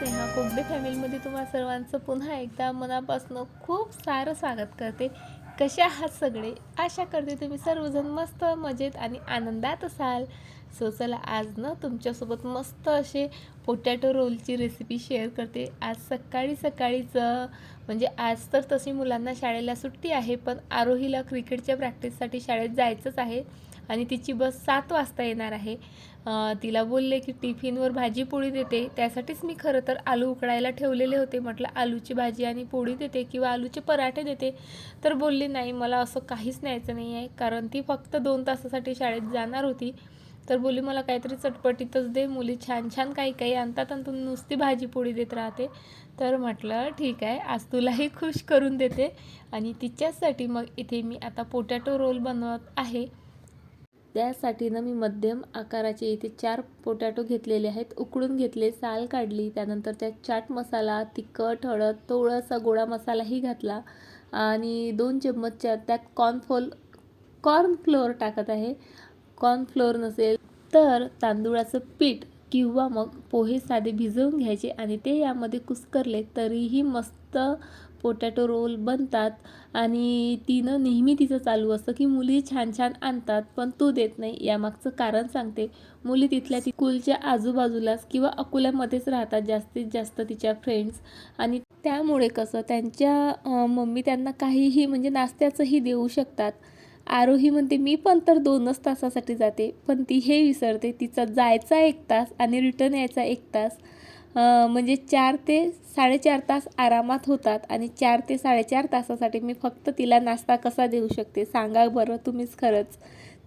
स्नेहा कोगडे फॅमिलीमध्ये तुम्हा सर्वांचं पुन्हा एकदा मनापासून खूप सारं स्वागत करते. कसे आहात सगळे? आशा करते तुम्ही सर्वजण मस्त मजेत आणि आनंदात असाल. सो चला आज ना तुमच्यासोबत मस्त असे पोटॅटो रोलची रेसिपी शेअर करते. आज सकाळी सकाळीच म्हणजे आज तर तशी मुलांना शाळेला सुट्टी आहे पण आरोहीला क्रिकेटच्या प्रॅक्टिससाठी शाळेत जायचंच आहे आणि तिची बस सात वाजता येणार आहे. तिला बोलले की टिफिनवर भाजी पोळी देते. त्यासाठीच मी खरं तर आलू उकडायला ठेवलेले होते. म्हटलं आलूची भाजी आणि पोळी देते किंवा आलूचे पराठे देते. तर बोलली नाही मला असं काहीच न्यायचं नाही आहे कारण ती फक्त दोन तासासाठी शाळेत जाणार होती. तर बोलली मला काहीतरी चटपटीतच दे. मुली छान छान काही काही आणतात आणि तू नुसती भाजी पोळी देत राहते. तर म्हटलं ठीक आहे. आज तुलाही खुश करून देते आणि तिच्याचसाठी मग इथे मी आता पोटॅटो रोल बनवत आहे. त्यासाठी ना मी मध्यम आकाराचे इथे चार पोटॅटो घेतलेले आहेत. उकडून घेतले साल काढली त्यानंतर त्यात चाट मसाला तिखट हळद थोडासा गोळा मसालाही घातला आणि दोन चम्मचच्या त्यात कॉर्नफोल कॉर्नफ्लोअर टाकत आहे. कॉर्नफ्लोअर नसेल तर तांदूळाचं पीठ किंवा मग पोहे साधे भिजवून घ्यायचे आणि ते यामध्ये कुस्करले तरीही मस्त पोटॅटो रोल बनतात आणि तिनं नेहमी तिचं चालू असतं की मुली छान छान आणतात पण तू देत नाही. यामागचं कारण सांगते. मुली तिथल्या ती कुलच्या आजूबाजूलाच किंवा अकोल्यामध्येच राहतात जास्तीत जास्त तिच्या फ्रेंड्स आणि त्यामुळे कसं त्यांच्या मम्मी त्यांना काहीही म्हणजे नाश्त्याचंही देऊ शकतात. आरोही म्हणते मी पण तर दोनच तासासाठी जाते पण ती हे विसरते. तिचा जायचा एक तास आणि रिटर्न यायचा एक तास. म्हणजे चार ते साडेचार तास आरामात होतात आणि चार ते साडेचार तासासाठी मी फक्त तिला नाश्ता कसा देऊ शकते सांगा बरं तुम्हीच खरंच.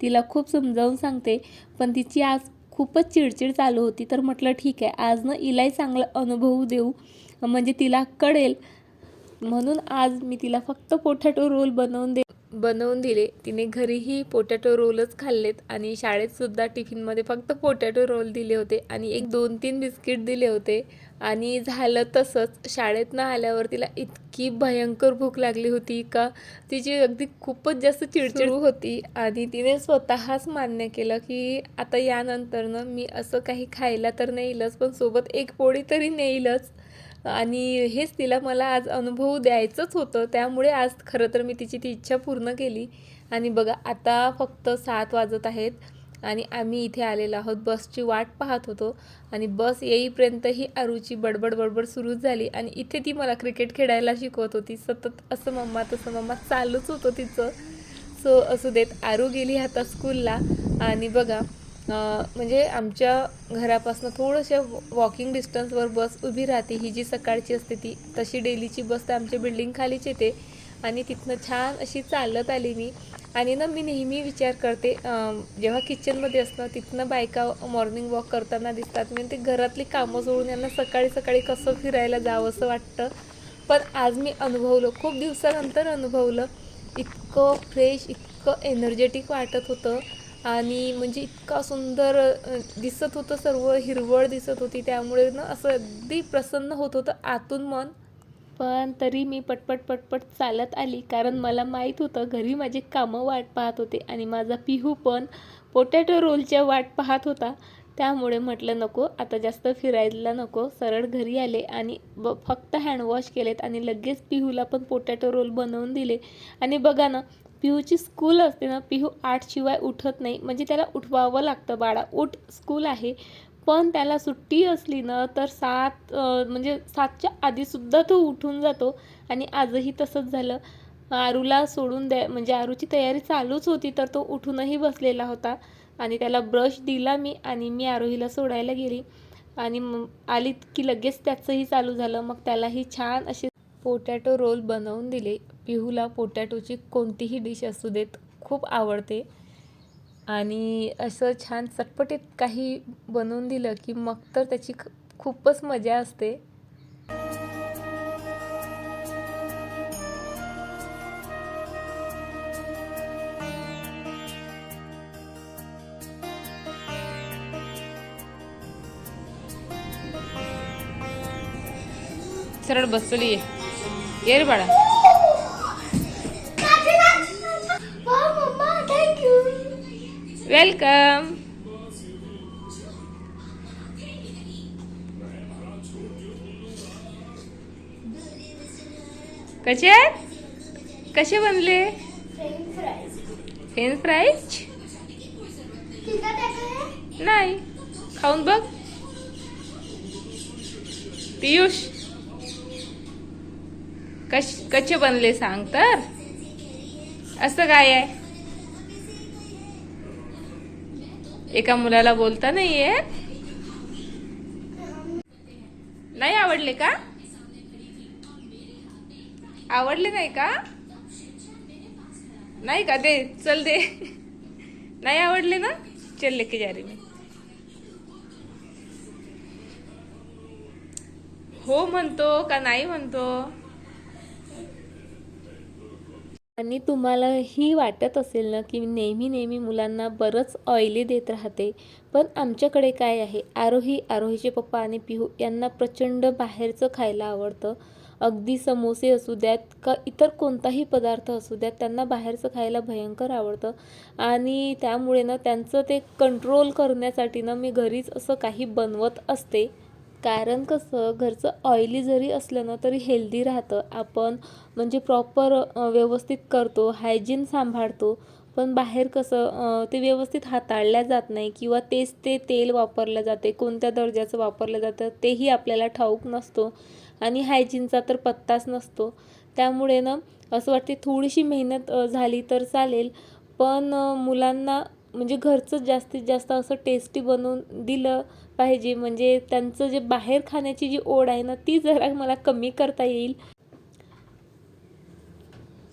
तिला खूप समजावून सांगते पण तिची आज खूपच चिडचिड चालू होती. तर म्हटलं ठीक आहे आज ना इलाही चांगला अनुभव देऊ म्हणजे तिला कळेल. म्हणून आज मी तिला फक्त पोटॅटो रोल बनवून दे बनवून दिले. तिने घरीही पोटॅटो रोलच खाल्लेत आणि शाळेतसुद्धा टिफिनमध्ये फक्त पोटॅटो रोल दिले होते आणि एक दोन तीन बिस्किट दिले होते. आणि झालं तसंच शाळेतनं आल्यावर तिला इतकी भयंकर भूक लागली होती का? तिची अगदी खूपच जास्त चिडचिड होती आणि तिने स्वतःच मान्य केलं की आता यानंतरनं मी असं काही खायला तर नेईलच पण सोबत एक पोळी तरी नेईलच. आणि हेच तिला मला आज अनुभव द्यायचंच होतं. त्यामुळे आज खरं तर मी तिची ती इच्छा पूर्ण केली. आणि बघा आता फक्त सात वाजत आहेत आणि आम्ही इथे आलेलो आहोत. बसची वाट पाहत होतो आणि बस येईपर्यंत ही आरूची बडबड बडबड सुरूच झाली. आणि इथे ती मला क्रिकेट खेळायला शिकवत होती. सतत असं मम्मा तसं मम्मा चालूच होतं तिचं. सो असू देत आरू गेली आता स्कूलला. आणि बघा म्हणजे आमच्या घरापासून थोडंसं वॉकिंग डिस्टन्सवर बस उभी राहते. ही जी सकाळची असते ती तशी डेलीची बस तर आमच्या बिल्डिंग खालीच येते. आणि तिथनं छान अशी चालत आली मी. आणि ना मी नेहमी विचार करते जेव्हा किचनमध्ये असतं तिथनं बायका मॉर्निंग वॉक करताना दिसतात. म्हणजे ते घरातली कामं सोडून यांना सकाळी सकाळी कसं फिरायला जावं असं वाटतं. पण आज मी अनुभवलं खूप दिवसानंतर अनुभवलं इतकं फ्रेश इतकं एनर्जेटिक वाटत होतं. आणि म्हणजे इतका सुंदर दिसत होतं सर्व हिरवळ दिसत होती. त्यामुळे ना असं अगदी प्रसन्न होत होतं आतून मन. पण तरी मी पटपट पटपट चालत आली. कारण मला माहीत होतं घरी माझे कामं वाट पाहत होते आणि माझा पिहू पण पोटॅटो रोलच्या वाट पाहत होता. त्यामुळे म्हटलं नको आता जास्त फिरायला नको. सरळ घरी आले आणि ब फक्त हँडवॉश केलेत आणि लगेच पिहूला पण पोटॅटो रोल बनवून दिले. आणि बघा ना पिहूची स्कूल असते ना पिहू आठशिवाय उठत नाही. म्हणजे त्याला उठवावं लागतं बाळा. उठ स्कूल आहे. पण त्याला सुट्टी असली ना तर सात म्हणजे सातच्या आधीसुद्धा तो उठून जातो. आणि आजही तसंच झालं. आरूला सोडून द्या म्हणजे आरूची तयारी चालूच होती तर तो उठूनही बसलेला होता. आणि त्याला ब्रश दिला मी आणि मी आरोहीला सोडायला गेली. आणि मग आली की लगेच त्याचंही चालू झालं. मग त्यालाही छान असे पोटॅटो रोल बनवून दिले. पिहूला पोटॅटोची कोणतीही डिश असू देत खूप आवडते. आणि असं छान चटपटीत काही बनवून दिलं की मग तर त्याची ख- खूपच मजा असते. सरळ बसली ये बाळा. वेलकम कसे आहेत? कसे बनले? फ्रेंच फ्राईज नाही. खाऊन बघ. पियुष. कश कसे बनले सांग तर? असं काय आहे? एका मुलाला बोलता नाहीये. नाही आवडले का? आवडले नाही का? नाही का? दे चल दे. नाही आवडले ना? चल लेके जा रही मी. हो म्हणतो का नाही म्हणतो? आणि तुम्हाला ही वाटत असेल ना की मी नेहमी नेहमी मुलांना बरंच ऑइली देत राहते. पण आमच्याकडे काय आहे? आरोही आरोहीचे पप्पा आणि पिहू यांना प्रचंड बाहेरचं खायला आवडतं. अगदी समोसे असू द्यात का इतर कोणताही पदार्थ असू द्यात त्यांना बाहेरचं खायला भयंकर आवडतं. आणि त्यामुळे ना त्यांचं ते कंट्रोल करण्यासाठी ना मी घरीच असं काही बनवत असते. कारण कसं घरचं ऑइली जरी असलं ना तरी हेल्दी राहतं. आपण म्हणजे प्रॉपर व्यवस्थित करतो हायजीन सांभाळतो. पण बाहेर कसं ते व्यवस्थित हाताळल्या जात नाही किंवा तेच ते तेल वापरलं जाते कोणत्या दर्जाचं वापरलं जातं तेही आपल्याला ठाऊक नसतो. आणि हायजीनचा तर पत्ताच नसतो. त्यामुळे ना असं वाटते थोडीशी मेहनत झाली तर चालेल. पण मुलांना म्हणजे घरचं जास्तीत जास्त असं टेस्टी बनवून दिलं पाहिजे. म्हणजे त्यांचं जे बाहेर खाण्याची जी ओढ आहे ना ती जरा मला कमी करता येईल.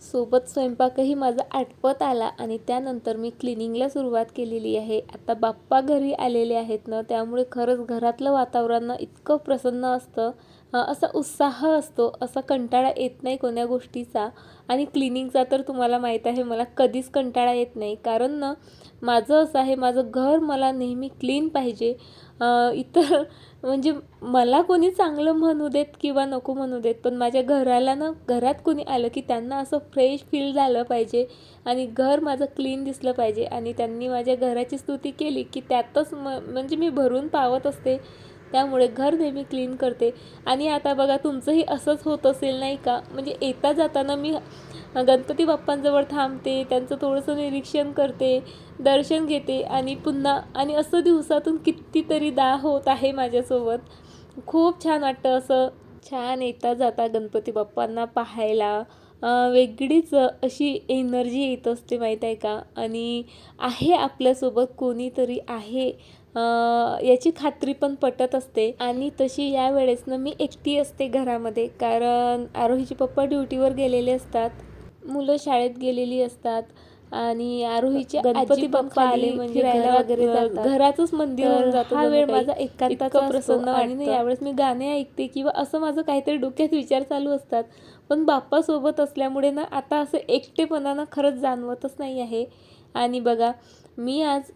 सोबत स्वयंपाकही माझा आटपत आला आणि त्यानंतर मी क्लिनिंगला सुरुवात केलेली आहे. आता बाप्पा घरी आलेले आहेत ना त्यामुळे खरंच घरातलं वातावरण इतकं प्रसन्न असतं. असा उत्साह असतो असा कंटाळा येत नाही कोण्या गोष्टीचा. आणि क्लिनिंगचा तर तुम्हाला माहीत आहे मला कधीच कंटाळा येत नाही. कारण ना माझं असं आहे माझं घर मला नेहमी क्लीन पाहिजे. इतर म्हणजे मला कोणी चांगलं म्हणू देत किंवा नको म्हणू देत पण माझ्या घराला ना घरात कोणी आलं की त्यांना असं फ्रेश फील झालं पाहिजे आणि घर माझं क्लीन दिसलं पाहिजे. आणि त्यांनी माझ्या घराची स्तुती केली की त्यातच म म्हणजे मी भरून पावत असते. त्यामुळे घर नेहमी क्लीन करते. आणि आता बघा तुमचंही असंच होत असेल नाही का? म्हणजे येता जाताना मी गणपती बाप्पांजवळ थांबते त्यांचं थोडंसं निरीक्षण करते दर्शन घेते आणि पुन्हा आणि असं दिवसातून कितीतरी दा होत आहे माझ्यासोबत. खूप छान वाटतं असं छान येता जाता गणपती बाप्पांना पाहायला. वेगळीच अशी एनर्जी येत असते माहीत आहे का? आणि आहे आपल्यासोबत कोणीतरी आहे याची खात्री पण पटत असते. आणि तशी या वेळेस ना मी एकटी असते घरामध्ये कारण आरोहीचे पप्पा ड्युटीवर गेलेले असतात. मुलं शाळेत गेलेली असतात. आणि आरोहीचे गणपती बाप्पा आले म्हणजे फिरायला वगैरे घराचंच मंदिर हा वेळ माझा एकांताचा प्रसन्न आणि यावेळेस मी गाणे ऐकते किंवा असं माझं काहीतरी डोक्यात विचार चालू असतात. पण बाप्पा सोबत असल्यामुळे ना आता असं एकटेपणा ना खरंच जाणवतच नाही आहे. आणि बघा मी आज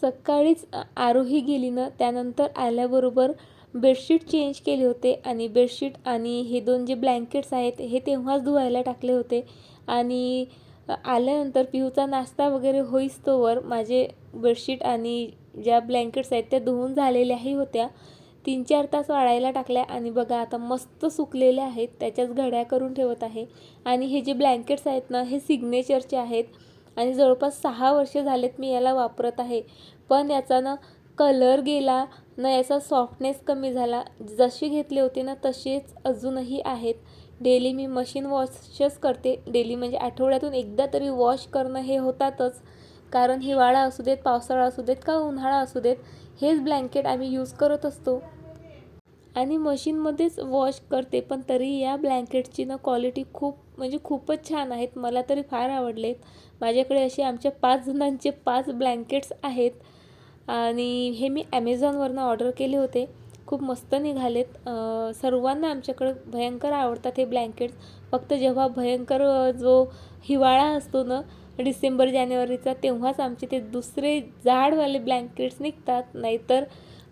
सकाळीच आरोही गेली ना त्यानंतर आल्याबरोबर बेडशीट चेंज केले होते. आणि बेडशीट आणि हे दोन जे ब्लँकेट्स आहेत हे तेव्हाच धुवायला टाकले होते. आणि आल्यानंतर पिहूचा नाश्ता वगैरे होईस्तोवर माझे बेडशीट आणि ज्या ब्लँकेट्स आहेत त्या धुवून झालेल्याही होत्या. तीन चार तास वाळायला टाकल्या आणि बघा आता मस्त सुकलेल्या आहेत त्याच्याच घड्या करून ठेवत आहे. आणि हे जे ब्लँकेट्स आहेत ना हे सिग्नेचरचे आहेत. आणि जवळपास सहा वर्ष झालेत मी याला वापरत आहे. पण याचा ना कलर गेला ना याचा सॉफ्टनेस कमी झाला. जसे घेतले होते ना तसेच अजूनही आहेत. डेली मी मशीन वॉशच करते. डेली म्हणजे आठवड्यातून एकदा तरी वॉश करणं हे होतातच. कारण हिवाळा असू देत पावसाळा असू देत का उन्हाळा असू देत हेच ब्लँकेट आम्ही यूज करत असतो. आणि मशीनमध्येच वॉश करते पण तरी या ब्लँकेटची ना क्वालिटी खूप म्हणजे खूपच छान आहेत. मला तरी फार आवडलेत. माझ्याकडे असे आमच्या पाच जणांचे पाच ब्लँकेट्स आहेत. आणि हे मी ॲमेझॉनवरनं ऑर्डर केले होते. खूप मस्त निघालेत. सर्वांना आमच्याकडं भयंकर आवडतात हे ब्लँकेट्स फक्त जेव्हा भयंकर जो हिवाळा असतो ना डिसेंबर जानेवारीचा तेव्हाच आमचे ते दुसरे जाडवाले ब्लँकेट्स निघतात. नाहीतर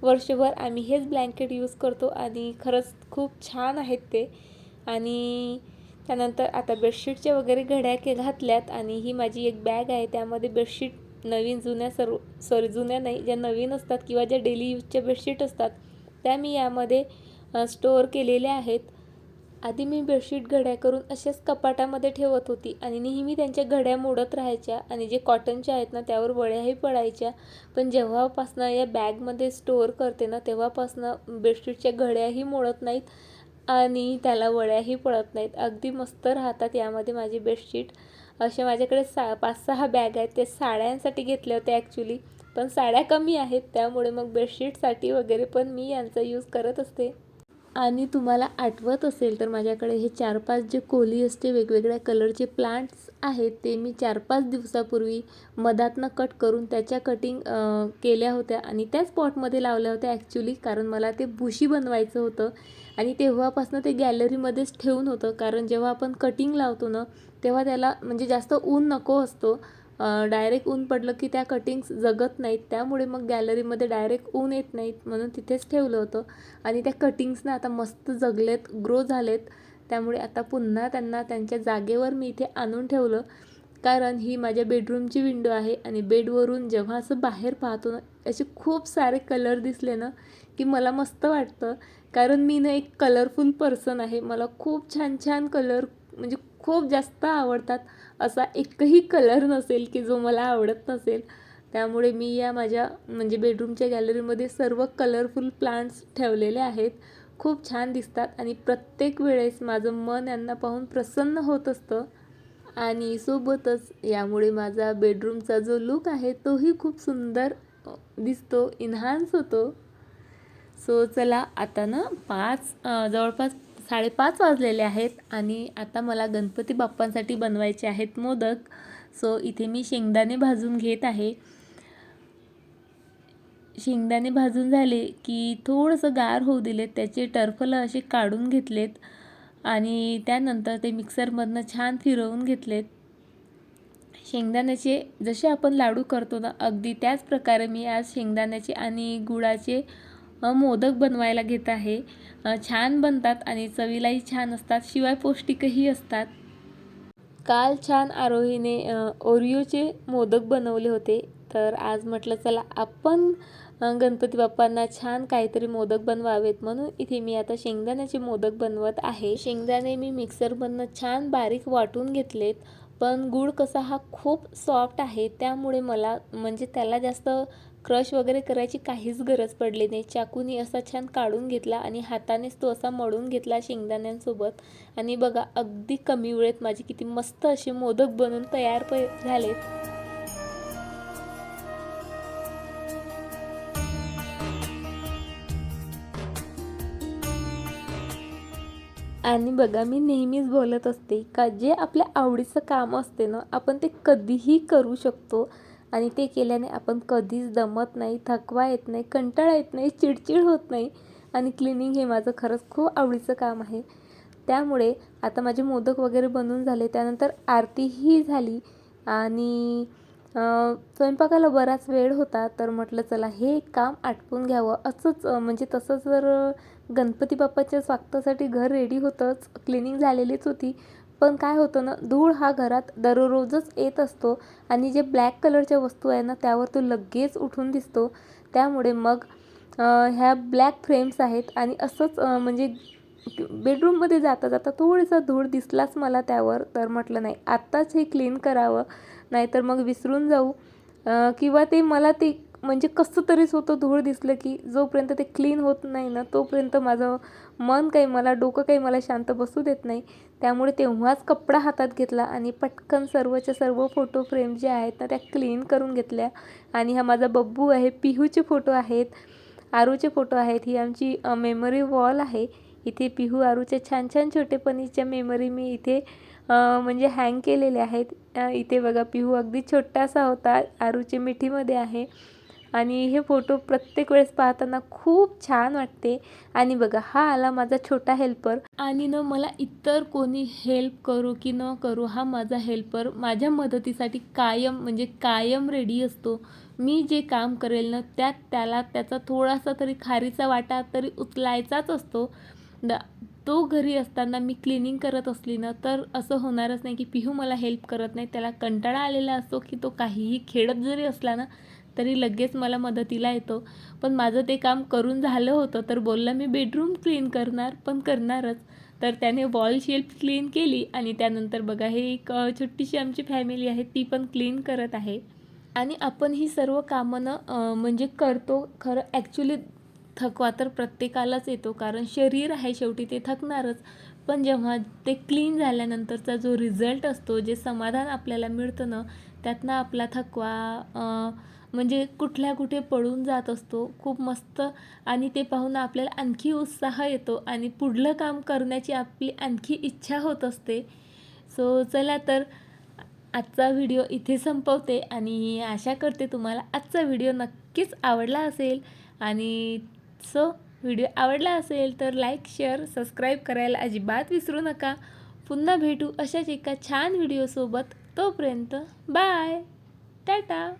वर्षभर आम्ही हेच ब्लँकेट यूज करतो आणि खरंच खूप छान आहेत ते. आणि त्यानंतर आता बेडशीटच्या वगैरे घड्या के घातल्यात आणि ही माझी एक बॅग आहे. त्यामध्ये बेडशीट नवीन जुन्या सर्व सॉरी जुन्या नाही ज्या नवीन असतात किंवा ज्या डेली यूजच्या बेडशीट असतात त्या मी यामध्ये स्टोअर केलेल्या आहेत. आधी मी बेडशीट घड्या करून अशाच कपाटामध्ये ठेवत होती आणि नेहमी त्यांच्या घड्या मोडत राहायच्या आणि जे कॉटनच्या आहेत ना त्यावर वळ्याही पडायच्या. पण जेव्हापासनं या बॅगमध्ये स्टोअर करते ना तेव्हापासनं बेडशीटच्या घड्याही मोडत नाहीत. आणि त्याला वळ्याही पडत नाहीत. अगदी मस्त राहतात यामध्ये माझी बेडशीट असे माझ्याकडे सा पाच सहा बॅग आहेत. ते साड्यांसाठी घेतल्या होत्या ॲक्च्युली पण साड्या कमी आहेत. त्यामुळे मग बेडशीटसाठी वगैरे पण मी यांचा यूज करत असते. आणि तुम्हाला आठवत असेल तर माझ्याकडे हे चार पाच जे कोलियसचे वेगवेगळ्या कलरचे प्लांट्स आहेत ते मी चार पाच दिवसापूर्वी मधातनं कट करून त्याच्या कटिंग केल्या होत्या आणि त्याच पॉटमध्ये लावल्या होत्या ॲक्च्युली कारण मला ते भुशी बनवायचं होतं आणि तेव्हापासून ते गॅलरीमध्येच ठेवून होतं कारण जेव्हा आपण कटिंग लावतो ना तेव्हा त्याला म्हणजे जास्त ऊन नको असतो. डायरेक्ट ऊन पडलं की त्या कटिंग्स जगत नाहीत. त्यामुळे मग गॅलरीमध्ये डायरेक्ट ऊन येत नाहीत म्हणून तिथेच ठेवलं होतं. आणि त्या कटिंग्सना आता मस्त जगलेत ग्रो झालेत. त्यामुळे आता पुन्हा त्यांना त्यांच्या जागेवर मी इथे आणून ठेवलं. कारण ही माझ्या बेडरूमची विंडो आहे आणि बेडवरून जेव्हा असं बाहेर पाहतो ना असे खूप सारे कलर दिसले ना की मला मस्त वाटतं. कारण मी ना एक कलरफुल पर्सन आहे. मला खूप छान छान कलर म्हणजे खूप जास्त आवडतात. असा एकही कलर नसेल की जो मला आवडत नसेल. त्यामुळे मी या माझ्या म्हणजे बेडरूमच्या गॅलरीमध्ये सर्व कलरफुल प्लांट्स ठेवलेले आहेत. खूप छान दिसतात आणि प्रत्येक वेळेस माझं मन यांना पाहून प्रसन्न होत असतं. आणि सोबतच यामुळे माझा बेडरूमचा जो लुक आहे तोही खूप सुंदर दिसतो इन्हान्स होतो. सो चला आता ना पाच जवळपास साडेपाच वाजलेले आहेत आणि आता मला गणपती बाप्पांसाठी बनवायचे आहेत मोदक. सो इथे मी शेंगदाणे भाजून घेत आहे. शेंगदाणे भाजून झाले की थोडंसं गार होऊ दिलेत त्याचे टरफलं असे काढून घेतलेत आणि त्यानंतर ते मिक्सरमधनं छान फिरवून घेतलेत. शेंगदाण्याचे जसे आपण लाडू करतो ना अगदी त्याच प्रकारे मी आज शेंगदाण्याचे आणि गुळाचे मोदक बनवायला घेत आहे. छान बनतात आणि चवीलाही छान असतात शिवाय पौष्टिकही असतात. काल छान आरोहीने ओरिओचे मोदक बनवले होते. तर आज म्हटलं चला आपण गणपती बाप्पांना छान काहीतरी मोदक बनवावेत म्हणून इथे मी आता शेंगदाण्याचे मोदक बनवत आहे. शेंगदाणे मी मिक्सरमधनं छान बारीक वाटून घेतलेत पण गूळ कसा हा खूप सॉफ्ट आहे त्यामुळे मला म्हणजे त्याला जास्त क्रश वगैरे करायची काहीच गरज पडली नाही. चाकूनी असा छान काढून घेतला आणि हातानेच तो असा मळून घेतला शेंगदाण्यांसोबत. आणि बघा अगदी कमी वेळेत माझे किती मस्त असे मोदक बनून तयार प झालेत. आणि बघा मी नेहमीच बोलत असते का जे आपल्या आवडीचं काम असते ना आपण ते कधीही करू शकतो. आणि ते केल्याने आपण कधीच दमत नाही थकवा येत नाही कंटाळा येत नाही चिडचिड होत नाही. आणि क्लिनिंग हे माझं खरंच खूप आवडीचं काम आहे. त्यामुळे आता माझे मोदक वगैरे बनवून झाले. त्यानंतर आरतीही झाली. आणि स्वयंपाकाला बराच वेळ होता. तर म्हटलं चला हे काम आटपून घ्यावं. असंच म्हणजे तसं जर गणपती बाप्पाच्या स्वागतासाठी घर रेडी होतंच क्लिनिंग झालेलीच होती. पण काय होतं ना धूळ हा घरात दररोजच येत असतो आणि जे ब्लॅक कलरच्या वस्तू आहे ना त्यावर तो लगेच उठून दिसतो. त्यामुळे मग ह्या ब्लॅक फ्रेम्स आहेत आणि असंच म्हणजे बेडरूममध्ये जाता जाता थोडासा धूळ दिसलाच मला त्यावर तर म्हटलं नाही आत्ताच हे क्लीन करावं नाहीतर मग विसरून जाऊ. किंवा ते मला ते म्हणजे कसं तरीच होतं धूळ दिसलं की जोपर्यंत ते क्लीन होत नाही ना तोपर्यंत माझं मन काही मला डोकं काही मला शांत बसू देत नाही. त्यामुळे तेव्हाच कपडा हातात घेतला आणि पटकन सर्वच्या सर्व फोटो फ्रेम जे आहेत ना त्या क्लीन करून घेतल्या. आणि हा माझा बब्बू आहे पिहूचे फोटो आहेत आरूचे फोटो आहेत ही आमची मेमरी वॉल आहे. इथे पिहू आरूच्या छान छान छोटेपणीच्या मेमरी मी इथे म्हणजे हँग केलेले आहेत. इथे बघा पिहू अगदी छोटासा होता आरूचे मिठीमध्ये आहे. आणि हे फोटो प्रत्येक वेळेस पाहताना खूप छान वाटते. आणि बघा हा आला माझा छोटा हेल्पर आणि न मला इतर कोणी हेल्प करू की न करू हा माझा हेल्पर माझ्या मदतीसाठी कायम म्हणजे कायम रेडी असतो. मी जे काम करेल ना त्यात त्याला त्याचा थोडासा तरी खारीचा वाटा तरी उचलायचाच असतो. द तो घरी असताना मी क्लिनिंग करत असली ना तर असं होणारच नाही की पिहू मला हेल्प करत नाही. त्याला कंटाळा आलेला असतो की तो काहीही खेळत जरी असला ना तरी लगेच मला मदतीला येतो. पण माझं ते काम करून झालं होतं तर बोलला मी बेडरूम क्लीन करणार पण करणारच. तर त्याने वॉल शेल्फ क्लीन केली आणि त्यानंतर बघा हे एक छोटीशी आमची फॅमिली आहे ती पण क्लीन करत आहे. आणि आपण ही सर्व कामं म्हणजे करतो खरं ॲक्च्युली थकवा तर प्रत्येकालाच येतो कारण शरीर आहे शेवटी ते थकणारच. पण जेव्हा ते क्लीन झाल्यानंतरचा जो रिझल्ट असतो जे समाधान आपल्याला मिळतं ना त्यातनं आपला थकवा म्हणजे कुठल्या कुठे पळून जात असतो खूप मस्त. आणि ते पाहून आपल्याला आणखी उत्साह येतो आणि पुढलं काम करण्याची आपली आणखी इच्छा होत असते. सो चला तर आजचा व्हिडिओ इथे संपवते आणि आशा करते तुम्हाला आजचा व्हिडिओ नक्कीच आवडला असेल. आणि सो व्हिडिओ आवडला असेल तर लाईक शेअर सबस्क्राईब करायला अजिबात विसरू नका. पुन्हा भेटू अशाच एका छान व्हिडिओसोबत. तोपर्यंत बाय टाटा.